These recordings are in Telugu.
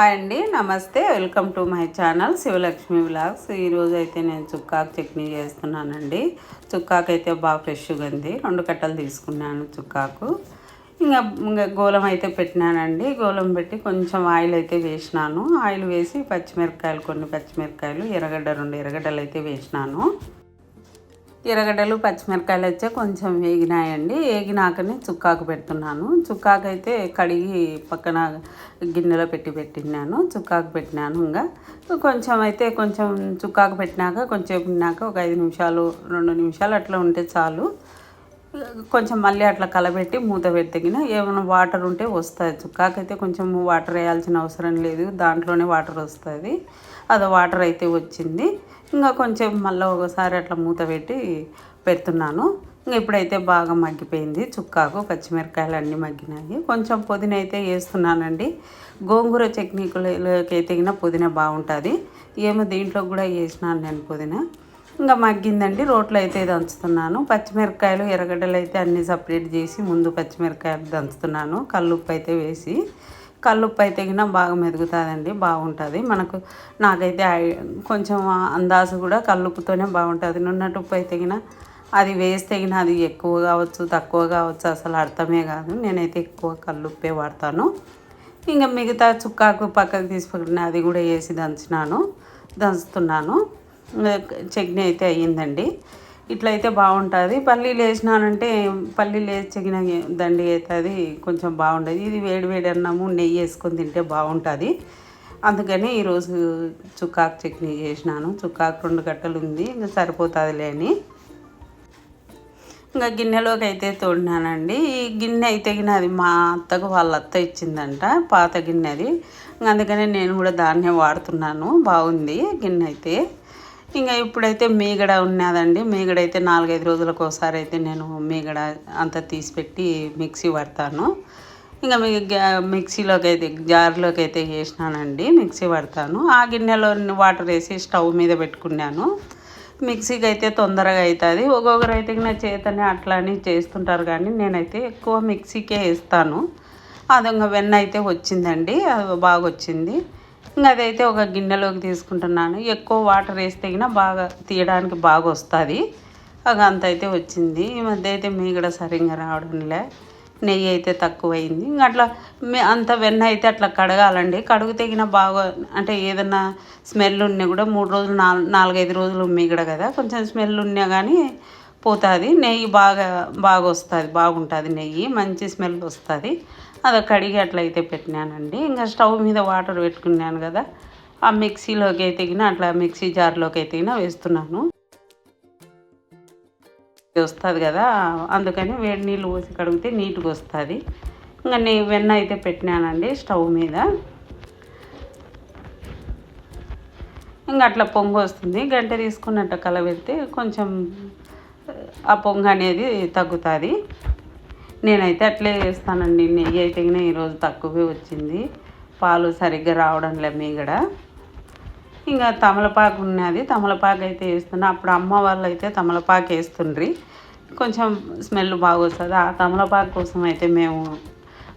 హాయ్ అండి నమస్తే welcome to my channel Sivalakshmi vlogs. ఈరోజు అయితే నేను చుక్కాకు చట్నీ చేస్తున్నానండి. చుక్కాకు అయితే బాగా ఫ్రెష్గా ఉంది. రెండు కట్టలు తీసుకున్నాను చుక్కాకు. ఇంకా ఇంకా గోలం అయితే పెట్టినానండి. గోలం పెట్టి కొంచెం ఆయిల్ అయితే వేసినాను. ఆయిల్ వేసి పచ్చిమిరపకాయలు కొన్ని పచ్చిమిరపకాయలు ఎర్రగడ్డ రెండు ఎర్రగడ్డలు అయితే వేసినాను. ఎర్రగడ్డలు పచ్చిమిరపకాయలు వచ్చే కొంచెం వేగినాయండి. వేగినాకనే చుక్కాకు పెడుతున్నాను. చుక్కాకు అయితే కడిగి పక్కన గిన్నెలో పెట్టి పెట్టినాను చుక్కాకు పెట్టినాను ఇంకా. కొంచెం అయితే కొంచెం చుక్కాకు పెట్టినాక కొంచెం ఉన్నాక ఒక ఐదు నిమిషాలు రెండు నిమిషాలు అట్లా ఉంటే చాలు. కొంచెం మళ్ళీ అట్లా కలబెట్టి మూత పెట్టగిన ఏమైనా వాటర్ ఉంటే వస్తుంది. చుక్కాకైతే కొంచెం వాటర్ వేయాల్సిన అవసరం లేదు. దాంట్లోనే వాటర్ వస్తుంది. అది వాటర్ అయితే వచ్చింది. ఇంకా కొంచెం మళ్ళీ ఒకసారి అట్లా మూత పెట్టి పెడుతున్నాను. ఇంకా ఇప్పుడైతే బాగా మగ్గిపోయింది. చుక్కాకు పచ్చిమిరకాయలు అన్నీ మగ్గినాయి. కొంచెం పుదీనా అయితే వేస్తున్నానండి. గోంగూర చట్నీలోకి అయితే పుదీనా బాగుంటుంది. ఏమో దీంట్లో కూడా వేసినాను నేను పుదీనా. ఇంకా మగ్గిందండి. రోట్లో అయితే దంచుతున్నాను. పచ్చిమిరపకాయలు ఎర్రగడ్డలు అయితే అన్నీ సపరేట్ చేసి ముందు పచ్చిమిరపకాయలు దంచుతున్నాను. కల్లుప్పు అయితే వేసి కల్లుప్పు అయితే గిన బాగా మెదుగుతుందండి బాగుంటుంది. మనకు నాకైతే కొంచెం అందాజు కూడా కల్లుప్పుతోనే బాగుంటుంది. నున్నట్టు ఉప్పు అయితే గిన అది వేస్తే గిన అది ఎక్కువ కావచ్చు తక్కువ కావచ్చు అసలు అర్థమే కాదు. నేనైతే ఎక్కువ కల్లుప్పే వాడతాను. ఇంకా మిగతా చుక్కాకు పక్కకు తీసుకుని అది కూడా వేసి దంచినాను దంచుతున్నాను. చట్నీ అయితే అయ్యిందండి. ఇట్లయితే బాగుంటుంది. పల్లీలు వేసినానంటే పల్లీలు వేసి చెగిన దండి అవుతుంది కొంచెం బాగుంటుంది ఇది వేడి వేడి అన్నము నెయ్యి వేసుకొని తింటే బాగుంటుంది. అందుకని ఈరోజు చుక్కాకు చట్నీ చేసినాను. చుక్కాకు రెండు గట్టలు ఉంది ఇంకా సరిపోతుందిలే అని. ఇంకా గిన్నెలోకి అయితే తోడినానండి. ఈ గిన్నె అయితే అది మా అత్తకు వాళ్ళ అత్త ఇచ్చిందంట పాత గిన్నె అది. అందుకనే నేను కూడా దాన్నే వాడుతున్నాను. బాగుంది గిన్నె అయితే. ఇంకా ఇప్పుడైతే మీగడ ఉన్నదండి. మీగడ అయితే నాలుగైదు రోజులకు ఒకసారి అయితే నేను మీగడ అంతా తీసిపెట్టి మిక్సీ పడతాను. ఇంకా మీ మిక్సీలోకి అయితే జార్లోకి అయితే వేసినానండి మిక్సీ పడతాను. ఆ గిన్నెలో వాటర్ వేసి స్టవ్ మీద పెట్టుకున్నాను. మిక్సీకి అయితే తొందరగా అవుతుంది ఒక్కొక్కరు అయితే నా చేతనే అట్లా అని చేస్తుంటారు కానీ నేనైతే ఎక్కువ మిక్సీకే వేస్తాను. అది వెన్న అయితే వచ్చిందండి. అది బాగా వచ్చింది ఇంకా అదైతే ఒక గిన్నెలోకి తీసుకుంటున్నాను. ఎక్కువ వాటర్ వేస్తే బాగా తీయడానికి బాగా వస్తుంది ఒక అంత అయితే వచ్చింది. ఈ మధ్య అయితే మీ కూడా సరిగ్గా రావడంలే. నెయ్యి అయితే తక్కువైంది. ఇంకా అట్లా అంత వెన్న అయితే అట్లా కడగాలండి. కడుగు తెగిన బాగా అంటే ఏదన్నా స్మెల్ ఉన్నా కూడా మూడు రోజులు నాలుగు నాలుగైదు రోజులు మిగడ కదా. కొంచెం స్మెల్ ఉన్నా కానీ పోతుంది. నెయ్యి బాగా బాగా వస్తుంది బాగుంటుంది నెయ్యి. మంచి స్మెల్ వస్తుంది. అది కడిగి అట్లయితే పెట్టినానండి. ఇంకా స్టవ్ మీద వాటర్ పెట్టుకున్నాను కదా ఆ మిక్సీలోకి అయితే అట్లా మిక్సీ జార్లోకి అయితే వేస్తున్నాను. వస్తుంది కదా అందుకని వేడి నీళ్ళు పోసి కడిగితే నీట్గా వస్తుంది. ఇంకా నేను వెన్న అయితే పెట్టినానండి స్టవ్ మీద. ఇంకా అట్లా పొంగు వస్తుంది. గంట తీసుకున్నట్టు కలబెడితే కొంచెం ఆ పొంగు అనేది తగ్గుతుంది. నేనైతే అట్లే వేస్తానండి నెయ్యి అయితే ఈరోజు తక్కువే వచ్చింది. పాలు సరిగ్గా రావడం లే మీగడ ఇంకా తమలపాకు ఉన్నది. తమలపాకు అయితే వేస్తున్నా. అప్పుడు అమ్మ వాళ్ళు అయితే తమలపాకు వేస్తుండ్రి. కొంచెం స్మెల్ బాగా వస్తుంది ఆ తమలపాకు కోసం అయితే మేము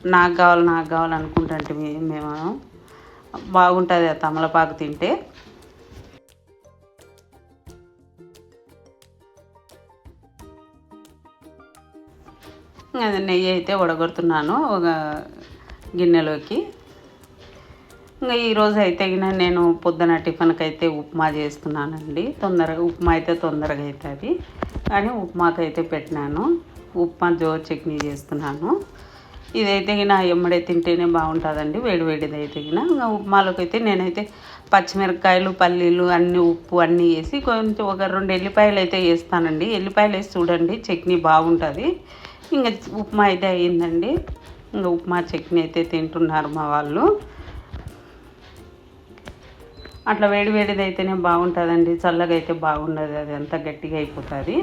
నాకు కావాలి నాకు కావాలి అనుకుంటుంటే మేము బాగుంటుంది ఆ తమలపాకు తింటే. అది నెయ్యి అయితే వడగొడుతున్నాను ఒక గిన్నెలోకి. ఇంకా ఈరోజు అయితే నేను పొద్దున టిఫిన్కి అయితే ఉప్మా చేస్తున్నానండి. తొందరగా ఉప్మా అయితే తొందరగా అవుతుంది కానీ ఉప్మాకైతే అయితే పెట్టినాను. ఉప్మా జో చట్నీ చేస్తున్నాను. ఇదైతే గిన ఎమ్మడే తింటేనే బాగుంటుందండి. వేడివేడిది అయితే గిన. ఇంకా ఉప్మాలోకైతే నేనైతే పచ్చిమిరపకాయలు పల్లీలు అన్నీ ఉప్పు అన్నీ వేసి కొంచెం ఒక రెండు ఎల్లిపాయలు అయితే వేస్తానండి. ఎల్లిపాయలు వేసి చూడండి చట్నీ బాగుంటుంది. ఇంకా ఉప్మా అయితే అయ్యిందండి. ఇంకా ఉప్మా చట్నీ అయితే తింటున్నారు మా వాళ్ళు. అట్లా వేడి వేడిది అయితేనే బాగుంటుందండి. చల్లగా అయితే బాగుండదు అది అంతా గట్టిగా అయిపోతుంది.